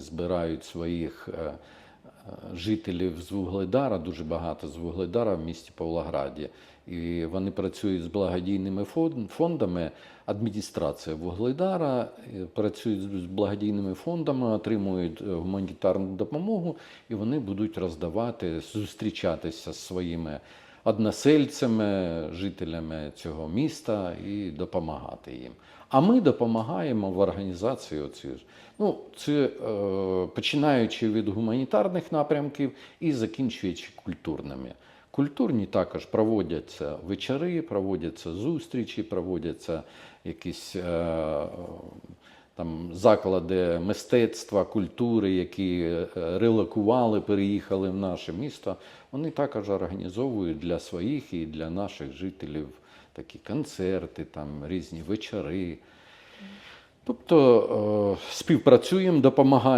збирають своїх е, е, жителів з Вугледара, дуже багато з Вугледара в місті Павлограді. І вони працюють з благодійними фондами. Адміністрація Вугледара е, працює з благодійними фондами, отримують гуманітарну допомогу, і вони будуть роздавати, зустрічатися з своїми односельцями, жителями цього міста і допомагати їм. А ми допомагаємо в організації оці. Ну, це е, починаючи від гуманітарних напрямків і закінчуючи культурними. Культурні також проводяться вечори, проводяться зустрічі, проводяться якісь е, там заклади мистецтва, культури, які е, релокували, переїхали в наше місто. Вони також організовують для своїх і для наших жителів такі концерти, там різні вечори. Тобто е, співпрацюємо, допомагаємо.